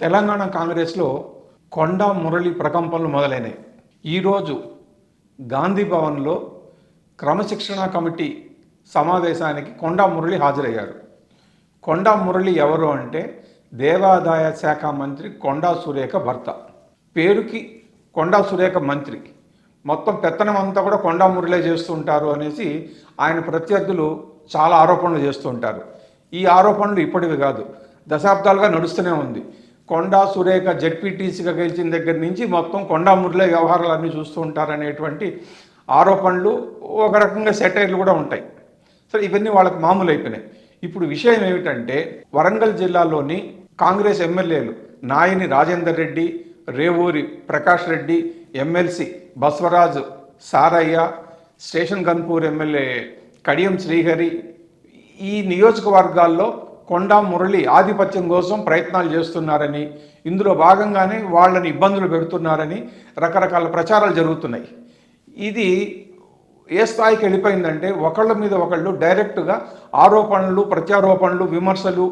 తెలంగాణ కాంగ్రెస్లో కొండా మురళి ప్రకంపనలు మొదలైనాయి ఈరోజు గాంధీ భవన్లో క్రమశిక్షణ కమిటీ సమావేశానికి కొండా మురళి హాజరయ్యారు. కొండా మురళి ఎవరు అంటే దేవాదాయ శాఖ మంత్రి కొండా సురేఖ భర్త. పేరుకి కొండా సురేఖ మంత్రి. మొత్తం పెత్తనం అంతా కూడా కొండా మురళే చేస్తుంటారు అనేసి ఆయన ప్రత్యర్థులు చాలా ఆరోపణలు చేస్తుంటారు ఈ ఆరోపణలు ఇప్పటివి కాదు. దశాబ్దాలుగా నడుస్తూనే ఉంది. కొండా సురేఖ జడ్పీటీసీగా గెలిచిన దగ్గర నుంచి మొత్తం కొండా మురళే వ్యవహారాలన్నీ చూస్తూ ఉంటారనేటువంటి ఆరోపణలు ఒక రకంగా సెటైర్లు కూడా ఉంటాయి. సరే ఇవన్నీ వాళ్ళకి మామూలు అయిపోయినాయి. ఇప్పుడు విషయం ఏమిటంటే వరంగల్ జిల్లాలోని కాంగ్రెస్ ఎమ్మెల్యేలు Nayani Rajender Reddy Revuri Prakash Reddy MLC Baswaraju Saraiah station Ghanpur MLA Kadiyam Srihari ఈ నియోజకవర్గాల్లో కొండా మురళి ఆధిపత్యం కోసం ప్రయత్నాలు చేస్తున్నారని ఇందులో భాగంగానే వాళ్ళని ఇబ్బందులు పెడుతున్నారని రకరకాల ప్రచారాలు జరుగుతున్నాయి. ఇది ఏ స్థాయికి వెళ్ళిపోయిందంటే ఒకళ్ళ మీద ఒకళ్ళు డైరెక్ట్గా ఆరోపణలు ప్రత్యారోపణలు విమర్శలు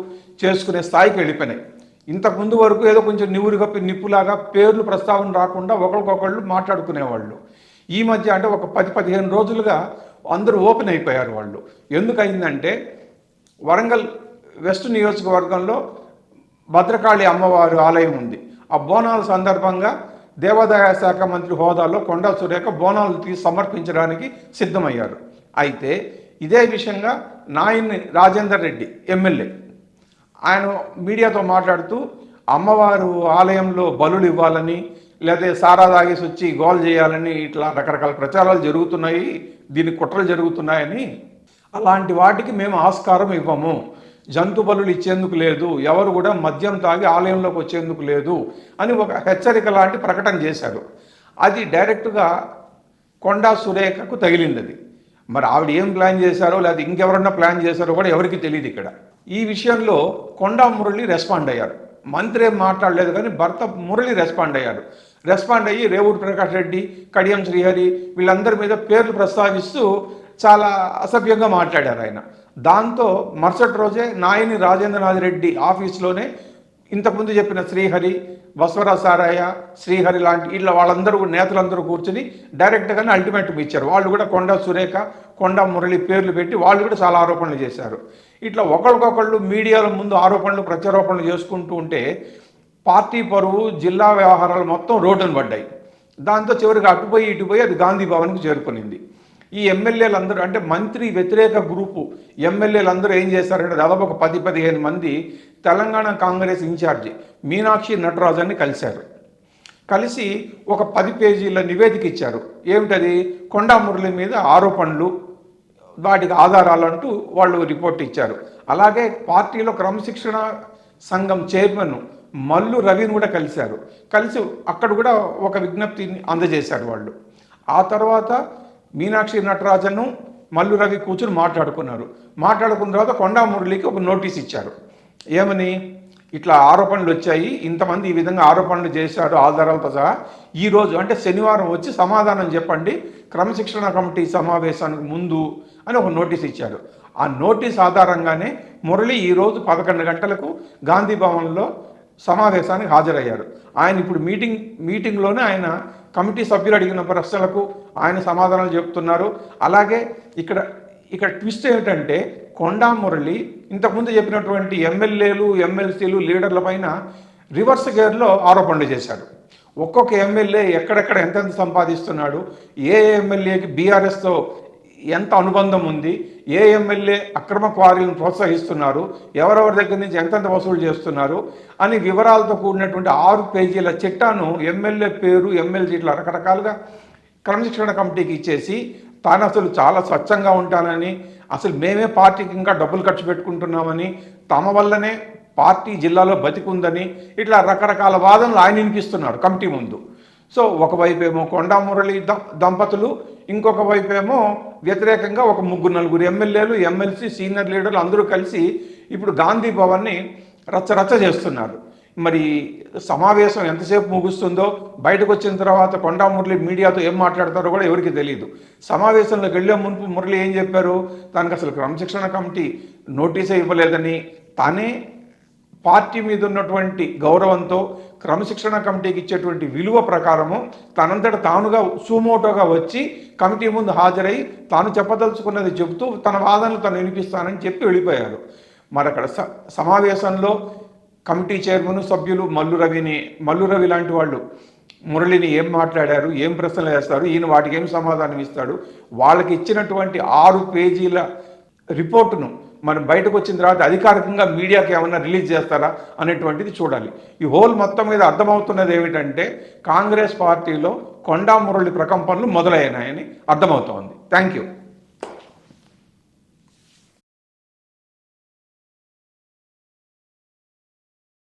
చేసుకునే స్థాయికి వెళ్ళిపోయినాయి. ఇంతకు ముందు వరకు ఏదో కొంచెం నివురు కప్పి నిప్పులాగా పేర్లు ప్రస్తావన రాకుండా ఒకరికొకళ్ళు మాట్లాడుకునేవాళ్ళు. ఈ మధ్య అంటే ఒక పది పదిహేను రోజులుగా అందరూ ఓపెన్ అయిపోయారు వాళ్ళు. ఎందుకయిందంటే వరంగల్ వెస్ట్ నియోజకవర్గంలో భద్రకాళి అమ్మవారి ఆలయం ఉంది. ఆ బోనాల సందర్భంగా దేవాదాయ శాఖ మంత్రి హోదాలో కొండా సురేఖ బోనాలు తీసి సమర్పించడానికి సిద్ధమయ్యారు. అయితే ఇదే విషయంగా నాయన్ని రాజేందర్ రెడ్డి ఎమ్మెల్యే ఆయన మీడియాతో మాట్లాడుతూ అమ్మవారు ఆలయంలో బలులు ఇవ్వాలని లేదా సారా తాగేసి వచ్చి గోల్ చేయాలని ఇట్లా రకరకాల ప్రచారాలు జరుగుతున్నాయి దీని కుట్రలు జరుగుతున్నాయని అలాంటి వాటికి మేము ఆస్కారం ఇవ్వము. జంతు బలులు ఇచ్చేందుకు లేదు ఎవరు కూడా మద్యం తాగి ఆలయంలోకి వచ్చేందుకు లేదు అని ఒక హెచ్చరిక లాంటి ప్రకటన చేశారు. అది డైరెక్ట్గా కొండా సురేఖకు తగిలింది అది. మరి ఆవిడ ఏం ప్లాన్ చేశారో లేదా ఇంకెవరన్నా ప్లాన్ చేశారో కూడా ఎవరికి తెలియదు ఇక్కడ. ఈ విషయంలో కొండా మురళి రెస్పాండ్ అయ్యారు. మంత్రి ఏం మాట్లాడలేదు కానీ భర్త మురళి రెస్పాండ్ అయ్యారు. రెస్పాండ్ అయ్యి రేవూరు ప్రకాష్ రెడ్డి కడియం శ్రీహరి వీళ్ళందరి మీద పేర్లు ప్రస్తావిస్తూ చాలా అసభ్యంగా మాట్లాడారు ఆయన. దాంతో మరుసటి రోజే నాయని రాజేంద్రనాథ్ రెడ్డి ఆఫీస్లోనే ఇంతకుముందు చెప్పిన శ్రీహరి బస్వరాజ్ సారయ్య శ్రీహరి లాంటి వీళ్ళ వాళ్ళందరూ నేతలందరూ కూర్చుని డైరెక్ట్గానే అల్టిమేటం ఇచ్చారు. వాళ్ళు కూడా కొండ సురేఖ కొండ మురళి పేర్లు పెట్టి వాళ్ళు కూడా చాలా ఆరోపణలు చేశారు. ఇట్లా ఒకరికొకళ్ళు మీడియాల ముందు ఆరోపణలు ప్రత్యారోపణలు చేసుకుంటూ ఉంటే పార్టీ పరువు జిల్లా వ్యవహారాలు మొత్తం రోడ్డును పడ్డాయి. దాంతో చివరికి అటుపోయి ఇటుపోయి అది గాంధీ భవన్కి చేరుకునింది. ఈ ఎమ్మెల్యేలందరూ అంటే మంత్రి వ్యతిరేక గ్రూపు ఎమ్మెల్యేలు అందరూ ఏం చేశారంటే దాదాపు ఒక పది పదిహేను మంది తెలంగాణ కాంగ్రెస్ ఇన్ఛార్జి మీనాక్షి నటరాజన్ని కలిశారు. కలిసి ఒక పది పేజీల నివేదిక ఇచ్చారు. ఏమిటది? కొండా మురళి మీద ఆరోపణలు వాటికి ఆధారాలు అంటూ వాళ్ళు రిపోర్ట్ ఇచ్చారు. అలాగే పార్టీలో క్రమశిక్షణ సంఘం చైర్మన్ మల్లు రవిని కూడా కలిశారు. కలిసి అక్కడ కూడా ఒక విజ్ఞప్తిని అందజేశారు వాళ్ళు. ఆ తర్వాత మీనాక్షి నటరాజను మల్లు రవి కూర్చుని మాట్లాడుకున్నారు. మాట్లాడుకున్న తర్వాత కొండా మురళికి ఒక నోటీస్ ఇచ్చారు. ఏమని? ఇట్లా ఆరోపణలు వచ్చాయి. ఇంతమంది ఈ విధంగా ఆరోపణలు చేశారు ఆధారాలతో సహా. ఈ రోజు అంటే శనివారం వచ్చి సమాధానం చెప్పండి. క్రమశిక్షణ కమిటీ సమావేశానికి ముందు అని ఒక నోటీస్ ఇచ్చారు. ఆ నోటీస్ ఆధారంగానే మురళి ఈరోజు పదకొండు గంటలకు గాంధీ భవన్లో సమావేశానికి హాజరయ్యారు. ఆయన ఇప్పుడు మీటింగ్ మీటింగ్లోనే ఆయన కమిటీ సభ్యులు అడిగిన ప్రశ్నలకు ఆయన సమాధానాలు చెప్తున్నారు అలాగే ఇక్కడ ఇక్కడ ట్విస్ట్ ఏమిటంటే కొండా మురళి ఇంతకుముందు చెప్పినటువంటి ఎమ్మెల్యేలు ఎమ్మెల్సీలు లీడర్ల పైన రివర్స్ గేర్లో ఆరోపణలు చేశాడు ఒక్కొక్క ఎమ్మెల్యే ఎక్కడెక్కడ ఎంతెంత సంపాదిస్తున్నాడు ఏ ఎమ్మెల్యేకి బీఆర్ఎస్తో ఎంత అనుబంధం ఉంది ఏ ఎమ్మెల్యే అక్రమ క్వారీలను ప్రోత్సహిస్తున్నారు ఎవరెవరి దగ్గర నుంచి ఎంతెంత వసూలు చేస్తున్నారు అని వివరాలతో కూడినటువంటి ఆరు పేజీల చిట్టాను ఎమ్మెల్యే పేరు ఎమ్మెల్యే ఇట్లా రకరకాలుగా క్రమశిక్షణ కమిటీకి ఇచ్చేసి తాను అసలు చాలా స్వచ్ఛంగా ఉంటానని అసలు మేమే పార్టీకి ఇంకా డబ్బులు ఖర్చు పెట్టుకుంటున్నామని తమ వల్లనే పార్టీ జిల్లాలో బతికుందని ఇట్లా రకరకాల వాదనలు ఆయన వినిపిస్తున్నారు కమిటీ ముందు. సో ఒకవైపు ఏమో కొండా మురళి దంపతులు ఇంకొక వైపు ఏమో వ్యతిరేకంగా ఒక ముగ్గురు నలుగురు ఎమ్మెల్యేలు ఎమ్మెల్సీ సీనియర్ లీడర్లు అందరూ కలిసి ఇప్పుడు గాంధీ భవన్ని రచ్చ రచ్చ చేస్తున్నారు. మరి సమావేశం ఎంతసేపు ముగుస్తుందో బయటకు వచ్చిన తర్వాత కొండా మురళి మీడియాతో ఏం మాట్లాడతారో కూడా ఎవరికి తెలియదు సమావేశంలోకి వెళ్ళే మునుపు మురళి ఏం చెప్పారు? తనకు అసలు క్రమశిక్షణ కమిటీ నోటీసే ఇవ్వలేదని. తానే పార్టీ మీద ఉన్నటువంటి గౌరవంతో క్రమశిక్షణ కమిటీకి ఇచ్చేటువంటి విలువ ప్రకారము తనంతట తానుగా సుమోటోగా వచ్చి కమిటీ ముందు హాజరై తాను చెప్పదలుచుకున్నది చెబుతూ తన వాదనలు తను వినిపిస్తానని చెప్పి వెళ్ళిపోయారు. మరి అక్కడ స- సమావేశంలో కమిటీ చైర్మన్ సభ్యులు మల్లు రవిని మల్లు రవి లాంటి వాళ్ళు మురళిని ఏం మాట్లాడారు ఏం ప్రశ్నలు వేస్తారు ఈయన వాటికి ఏం సమాధానం ఇస్తాడు వాళ్ళకి ఇచ్చినటువంటి ఆరు పేజీల రిపోర్టును మనం బయటకు వచ్చిన తర్వాత అధికారికంగా మీడియాకి ఏమన్నా రిలీజ్ చేస్తారా అనేటువంటిది చూడాలి. ఈ హోల్ మొత్తం మీద అర్థమవుతున్నది ఏమిటంటే కాంగ్రెస్ పార్టీలో కొండా మురళి ప్రకంపనలు మొదలైనాయని అర్థమవుతోంది. Thank you.